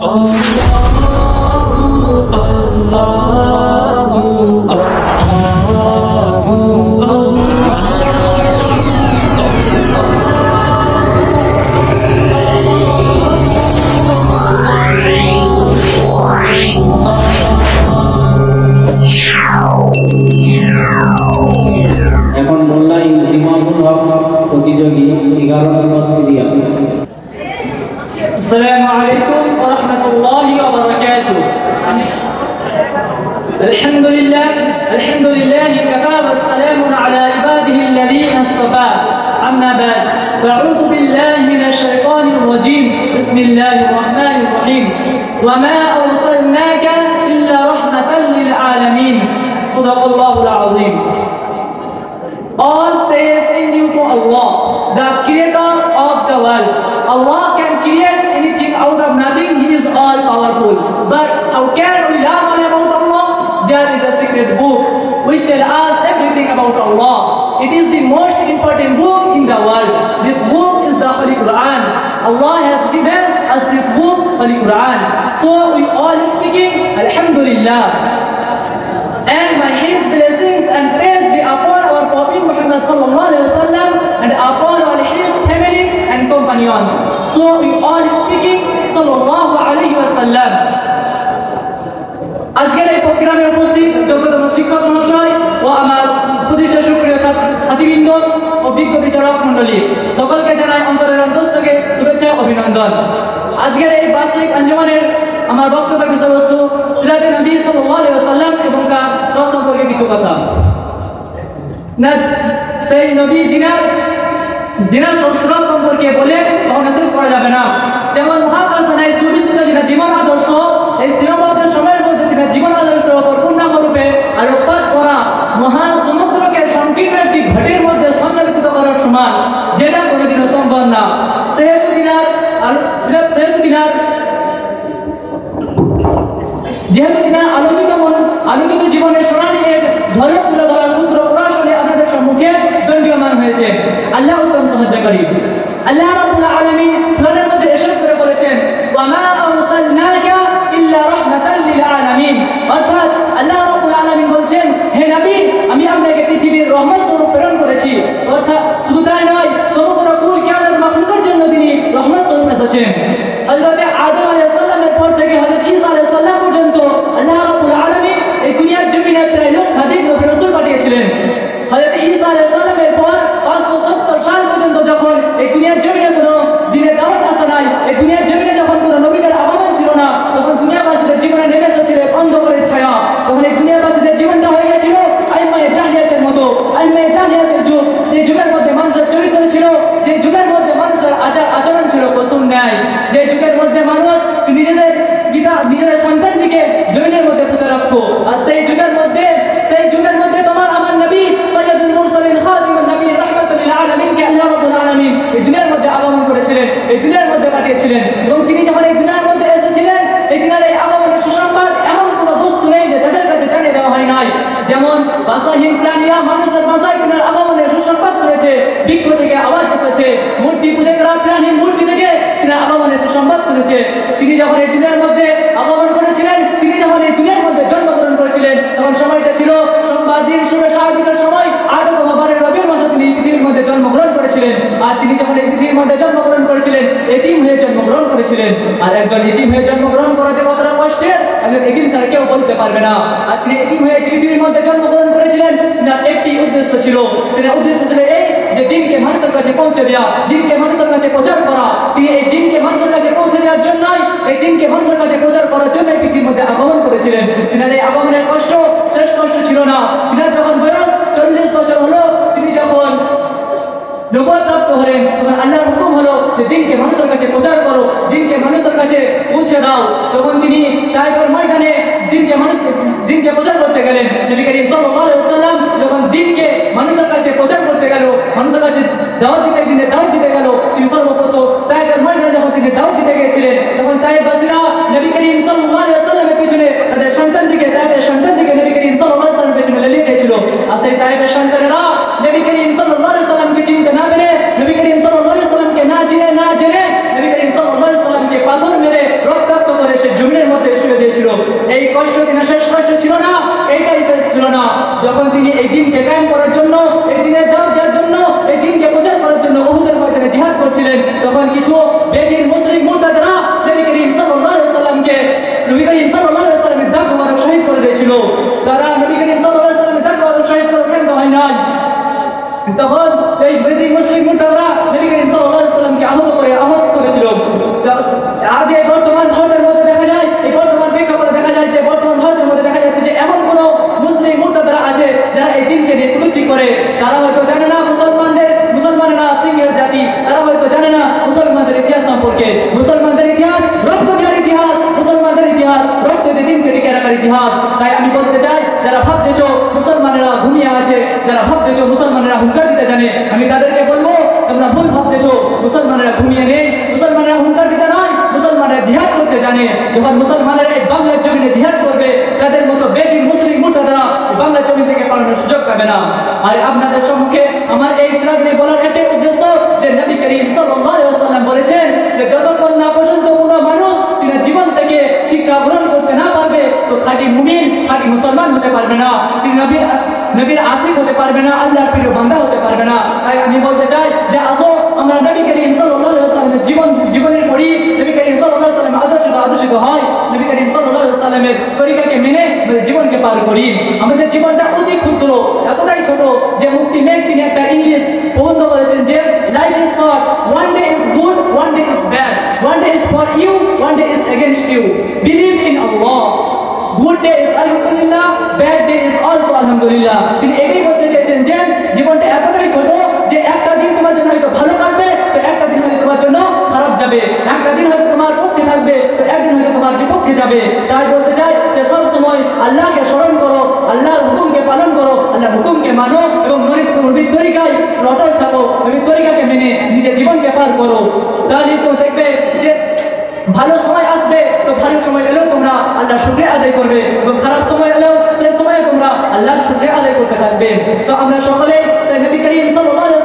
Oh. السلام عليكم ورحمة الله وبركاته. الحمد لله الحمد لله كفى والسلام على عباده الذين اصطفى. أما بعد فأعوذ بالله من الشيطان الرجيم. بسم الله الرحمن الرحيم. وما أرسلناك إلا رحمة للعالمين. صدق الله العظيم. Allah has given us this book, Holy Quran. So we all speaking, Alhamdulillah. And may His blessings and praise be upon our Prophet Muhammad sallallahu alaihi wasallam and upon all His family and companions. So we all speaking sallallahu alaihi wasallam. আজকের এই প্রোগ্রামে উপস্থিত যোগ্যতম শিক্ষক মহাশয় ও আমার প্রতিষ্ঠা সুপ্রিয় ছাত্র- ছাত্রীবৃন্দ ও বিচারক মণ্ডলী সকলকে অভিনন্দন। আজকের এই বার্ষিক আঞ্জমানের আমার বক্তব্যের বিষয়বস্তু সিরাতে নবী ওয়াসাল্লাম এবং তার সম্পর্কে কিছু কথা। সেই নবী জিনার জিনার শ্বশুর সম্পর্কে বলে শেষ করা যাবে না। যেমন মহাকাশনায় সুবিস্থিত যেটা জীবন আদর্শ, এই সীমাবদ্ধ সময়ের মধ্যে জীবন আদর্শ পূর্ণাঙ্গরূপে আলোকপাত করা মহান আল্লাহ রাব্বুল আলামিন কোরআনের মধ্যে এসব করে বলেছেন ওয়া মা আরসালনাকা ইল্লা রাহমাতাল লিল আলামিন। অর্থাৎ আল্লাহ রাব্বুল আলামিন বলছেন, হে নবী, আমি আপনাকে পৃথিবীর রহমত স্বরূপ প্রেরণ করেছি। অর্থাৎ শুধু তাই নয়, সমগ্র কুল কায়নাত মাখলুকের জন্য তিনি রহমত স্বরূপ এসেছেন। হযরত আদম আলাইহিস সালামের পর থেকে হযরত ঈসা আলাইহিস সালাম পর্যন্ত আল্লাহ রাব্বুল আলামিন এই দুনিয়ার জমিনে প্রায় লক্ষাধিক নবী রাসূল পাঠিয়েছিলেন। হযরত ঈসা আলাইহিস সালামের এই দুনিয়ার জমিনে কোনো দিনের দাওয়াত আসে নাই। এই দুনিয়ার জমিনে যখন কোনো নবীদের আগমন ছিল না, তখন দুনিয়াবাসীদের জীবনে নেমে এসেছিল অন্ধকারের ছায়া। তখন এই দুনিয়াবাসীদের জীবনটা হয়ে গেছিল আইমায়ে জাহিলিয়াতের মতো। আইমায়ে জাহিলিয়াতের যুগ, যে যুগের মধ্যে মানুষের চরিত্র ছিল, যে যুগের মধ্যে মানুষের আচার আচরণ ছিল পশুর ন্যায়। যে যুগের মধ্যে মানুষ নিজেদের পিতা, নিজেদের সন্তানটিকে জমিনের মধ্যে পুঁতে রাখতো। আর সেই যুগের মধ্যে আগমন করেছিলেন, এই দুনিয়ার মধ্যে পাঠিয়েছিলেন এবং তিনি যখন এই দুনিয়ার মধ্যে এসেছিলেন, এই দুনিয়ার এই আগমনের সুসংবাদ এমন কোনো বস্তু নেই যে তাদের কাছে জানিয়ে দেওয়া হয় নাই। যেমন ভাষাহীন প্রাণীরা মানুষের ভাষায় তিনার আগমনের সুসংবাদ শুনেছে বৃক্ষ থেকে আওয়াজ এসেছে, মূর্তি পূজা করা মূর্তি থেকে তিনার আগমনের সুসংবাদ শুনেছে। তিনি যখন এই দুনিয়ার মধ্যে আগমন করেছিলেন তিনি যখন এই দুনিয়ার মধ্যে জন্মগ্রহণ করেছিলেন তখন সময়টা ছিল সোমবার দিন শুভে স্বাভাবিকের সময় আটতম বারের রবির মাসে তিনি এই পৃথিবীর মধ্যে জন্মগ্রহণ করেছিলেন আর তিনি যখন এই পৃথিবীর মধ্যে জন্মগ্রহণ করেছিলেন, এতিম হয়ে জন্মগ্রহণ করেছিলেন। আর একজন এতিম হয়ে জন্মগ্রহণ করা যে কতটা কষ্টের, একজন এতিম ছাড়া কেউ বলতে পারবে না। আর তিনি এতিম হয়ে পৃথিবীর মধ্যে জন্মগ্রহণ করেছিলেন, তার একটি উদ্দেশ্য ছিল। তিনি উদ্দেশ্য ছিল এই যে দিনকে মানুষের কাছে পৌঁছে দেওয়া দিনকে মানুষের কাছে প্রচার করা। তিনি এই দিনকে মানুষের কাছে পৌঁছে দেওয়ার জন্যই এই দিনকে মানুষের কাছে প্রচার করার জন্য পৃথিবীর মধ্যে আগমন করেছিলেন। তিনার এই আগমনের কষ্ট শেষ কষ্ট ছিল না। তিনার যখন বয়স চল্লিশ বছর হলো নবুয়ত প্রাপ্ত হলেন তখন আল্লাহর হুকুম হলো যে দিনকে মানুষের কাছে প্রচার করো, দিনকে মানুষের কাছে পৌঁছে দাও। তখন তিনি তাইফের ময়দানে দিনকে মানুষ দিনকে প্রচার করতে গেলেন। নবী করিম সাল্লাল্লাহু আলাইহি ওয়াসাল্লাম যখন দিনকে মানুষের কাছে প্রচার করতে গেল, মানুষের কাছে দাওয়াত যখন তিনি এই দিনকে কায়েম করার জন্য, এই দিনের দাও দেওয়ার জন্য, এই দিনকে প্রচার করার জন্য বহুদের ময়দানে জিহাদ করছিলেন, তখন কিছু বেদিন মুসলিম মুর্দাদারা নবী করিম সাল্লামকে নবী করিম ইতিহাস। তাই আমি বলতে চাই, যারা ভাবতেছো মুসলমানেরা ঘুমিয়ে আছে, যারা ভাবতেছো মুসলমানেরা হুঙ্কার দিতে জানে, আমি তাদেরকে বলব, তোমরা ভুল ভাবতেছো, মুসলমানেরা ঘুমিয়ে নেই, মুসলমানেরা হুঙ্কার দিতে নয়, মুসলমানেরা জিহাদ করতে জানে। যখন মুসলমানেরা এই বাংলার জমিনে জিহাদ করবে, তাদের মতো বেদিন মুসলিম মুর্তাদারা বাংলা জমি থেকে পালানোর সুযোগ পাবে না। আর আপনাদের সম্মুখে আমার এই সিরাজে বলার একটাই খাঁটি মুমিন খাঁটি মুসলমান হতে পারবে না, তিনি নবীর নবীর আশিক হতে পারবে না, আল্লাহর প্রিয় বান্দা হতে পারবে না। তাই আমি বলতে চাই যে আসো, আমরা নবী করিম সাল্লাল্লাহু আলাইহি ওয়াসাল্লামের জীবন, জীবনের পড়ি নবী করিম সাল্লাল্লাহু আলাইহি ওয়াসাল্লামের আদর্শিত আদর্শিত হয়। নবী করিম সাল্লাল্লাহু আলাইহি ওয়াসাল্লামের তরিকাকে মেনে আমাদের জীবনকে পার করি। আমাদের জীবনটা অতি ক্ষুদ্র, এতটাই ছোট যে মুক্তি মেঘ তিনি একটা ইংলিশ প্রবন্ধ করেছেন যে life is short one day is good one day is bad one day is for you one day is against you believe good day is আলহামদুলিল্লাহ ব্যাড ডে অলসো তিনি এটাই বলতে চেয়েছেন যে, জীবনটা এতটাই ছোট যে একটা দিন তোমার জন্য হয়তো ভালো কাটবে, তো একটা দিন হয়তো তোমার জন্য খারাপ যাবে। একটা দিন হয়তো তোমার পক্ষে থাকবে, তো একদিন হয়তো তোমার বিপক্ষে যাবে। তাই বলতে চাই যে, সব সময় আল্লাহকে স্মরণ করো, আল্লাহর হুকুমকে পালন করো, আল্লাহর হুকুমকে মানো এবং নবীর নবীর তরিকায় অটল থাকো নবীর তরিকাকে মেনে নিজের জীবনকে পার করো। তাহলে তো দেখবে যে ভালো সময় আসবে, তো ভালো সময় এলেও তোমরা আল্লাহ শুক্রিয়া আদায় করবে তো খারাপ সময় এলেও সেই সময়ে তোমরা আল্লাহ শুক্রিয়া আদায় করতে থাকবে। তো আমরা সকলে সেই নবী করিম সাল্লাল্লাহু আলাইহি